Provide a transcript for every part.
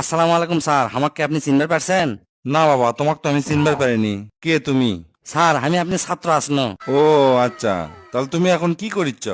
আসসালামু আলাইকুম স্যার। আমাকে আপনি চিনতে পারছেন? না বাবা তোমাকে তো আমি চিনবার পারিনি। কে তুমি? স্যার আমি আপনি ছাত্র আসন ও আচ্ছা। তাহলে তুমি এখন কি করিচ্ছ?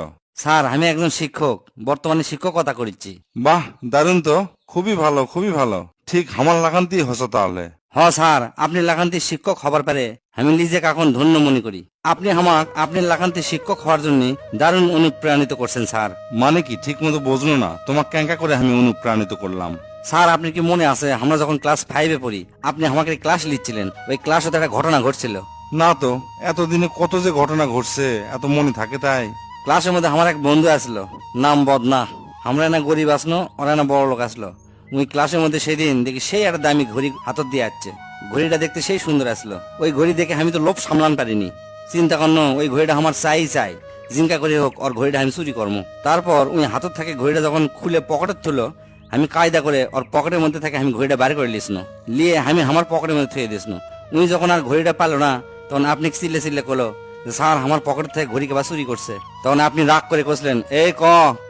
স্যার আমি একজন শিক্ষক। বর্তমানে শিক্ষকতা করছি বাহ দারুণ তো। খুবই ভালো খুবই ভালো। ঠিক আমার লাগান্তি হস তাহলে। হ স্যার আপনি লাগান্তি শিক্ষক হবার পারে আমি নিজেকে এখন ধন্য মনে করি। আপনি আমাক আপনি লাগান্তি শিক্ষক হওয়ার জন্য দারুণ অনুপ্রাণিত করছেন স্যার। মানে কি? ঠিক মতো বুঝলো না। তোমাকে ক্যাঙ্কা করে আমি অনুপ্রাণিত করলাম। স্যার আপনি কি মনে আছে আমরা যখন ক্লাস ফাইভে পড়ি আপনি আমাকে ক্লাস লিখছিলেন ওই ক্লাসে তো একটা ঘটনা ঘটছিল। না তো এতদিনে কত যে ঘটনা ঘটছে এত মনে থাকে তাই। ক্লাসের মধ্যে আমার এক বন্ধু আসলো নাম বদনা। আমরা না গরিব আসলো ওরা না বড় লোক আসলো। ওই ক্লাসের মধ্যে সেদিন দেখি সেই একটা দামি ঘড়ি হাতত দিয়ে আসছে। ঘড়িটা দেখতে সেই সুন্দর আসলো। ওই ঘড়ি দেখে আমি তো লোভ সামলান পারিনি। চিন্তা করন ওই ঘড়িটা আমার চাই চাই। জিঙ্কা করে হোক ওর ঘড়িটা আমি চুরি করব তারপর ওই হাতত থাকে ঘড়িটা যখন খুলে পকেটে তুলো আমি কায়দা করে ওর পকেটের মধ্যে থেকে আমি ঘড়িটা বার করে লিসনো লিয়ে আমি আমার পকেটের মধ্যে থুয়ে দিসনো উনি যখন আর ঘড়িটা পালো না, তখন আপনি চিল্লে চিল্লে করল স্যার, আমার পকেট থেকে ঘড়ি কেবা চুরি করছে। তখন আপনি রাগ করে কষলেন এ ক,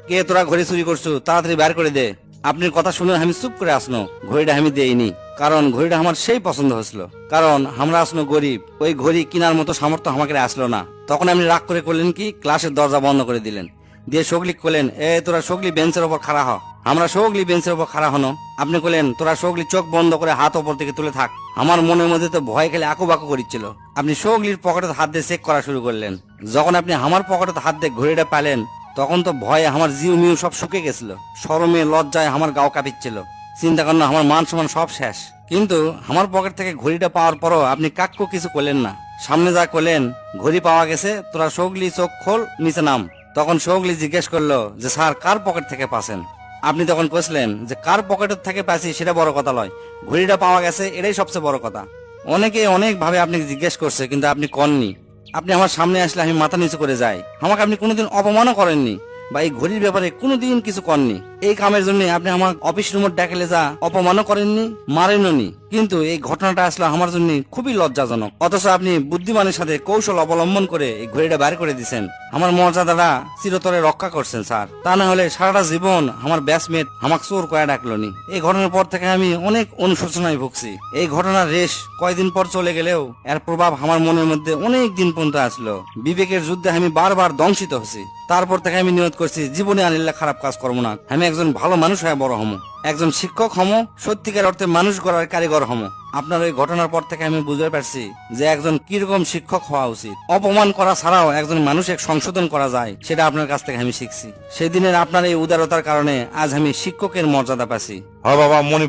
কে তোরা ঘড়ি চুরি করছ? তাড়াতাড়ি বার করে দে। আপনার কথা শুনে আমি চুপ করে আসনো, ঘড়িটা আমি দেইনি। কারণ ঘড়িটা আমার সেই পছন্দ হয়েছিল। কারণ আমরা আসলো গরিব, ওই ঘড়ি কেনার মতো সামর্থ্য আমাকে আসলো না। তখন আপনি রাগ করে করলেন কি? ক্লাসের দরজা বন্ধ করে দিলেন। দিয়ে সগলি করলেন, এ, তোরা সগলি বেঞ্চের ওপর খাড়া হ। আমরা সগলি বেঞ্চের উপর খাড়া হনো আপনি করলেন তোরা সগলি চোখ বন্ধ করে হাত ওপর থেকে তুলে থাক। আমার মনের মধ্যে তো ভয় খেলে আকু বাকু করিচ্ছিল। আপনি সগলির পকেটে হাত দিয়ে চেক করা শুরু করলেন। যখন আপনি আমার পকেটে হাত দিয়ে ঘড়িটা পেলেন, তখন তো ভয়ে আমার জিউ মিউ সব শুকে গেছিল। শরমে লজ্জায় আমার গাও কাঁপিচ্ছিল। চিন্তা করেন আমার মান সমান সব শেষ। কিন্তু আমার পকেট থেকে ঘড়িটা পাওয়ার পরও আপনি কাক্য কিছু করলেন না। সামনে যা করলেন ঘড়ি পাওয়া গেছে, তোরা সগলি চোখ খোল, নিচে নাম। তখন সৌগলি জিজ্ঞেস করল যে, স্যার, কার পকেট থেকে পাচ্ছেন? আপনি তখন কইছিলেন যে কার পকেটে থাকে প্যাসি সেটা বড় কথা নয় ঘড়িটা পাওয়া গেছে, এটাই সবচেয়ে বড় কথা। অনেকে অনেকভাবে আপনি জিজ্ঞেস করছে, কিন্তু আপনি কননি। আপনি আমার সামনে আসলে আমি মাথা নিচু করে যাই। আমাকে আপনি কোনোদিন অপমানও করেননি বা এই ঘড়ির ব্যাপারে কোনোদিন কিছু করেননি এই কামের জন্য আপনি আমার অফিস রুমের ডাকেলে যা অপমানও করেননি মারেনও নি কিন্তু এই ঘটনাটা আসলে আমার জন্য খুবই লজ্জাজনক। অথচ আপনি বুদ্ধিমানের সাথে কৌশল অবলম্বন করে এই ঘড়িটা বাইর করে দিছেন। আমার মর্যাদাটা চিরতরে রক্ষা করছেন, স্যার। তা না হলে সারাটা জীবন আমার ব্যাচমেট আমাকে চোর কয়ে ডাকলো নি এই ঘটনার পর থেকে আমি অনেক অনুশোচনায় ভুগছি। এই ঘটনার রেশ কয়দিন পর চলে গেলেও এর প্রভাব আমার মনের মধ্যে অনেক দিন পর্যন্ত আসলো। বিবেকের যুদ্ধে আমি বারবার দংশিত হচ্ছি তারপর থেকে আমি নিয়ত করছি, জীবনে আনিল্লা খারাপ কাজ করব না। আমি একজন ভালো মানুষ হয়ে বড় হমো। একজন শিক্ষক হমো, সত্যিকার অর্থে মানুষ গড়ার কারিগর হমো। আপনার ওই ঘটনার পর থেকে আমি বুঝতে পারছি যে একজন কীরকম শিক্ষক হওয়া উচিত। অপমান করা ছাড়াও একজন মানুষ এক সংশোধন করা যায়, সেটা আপনার কাছ থেকে আমি শিখছি। সেদিনের আপনার এই উদারতার কারণে আজ আমি শিক্ষকের মর্যাদা পাচ্ছি। হ বাবা, মনে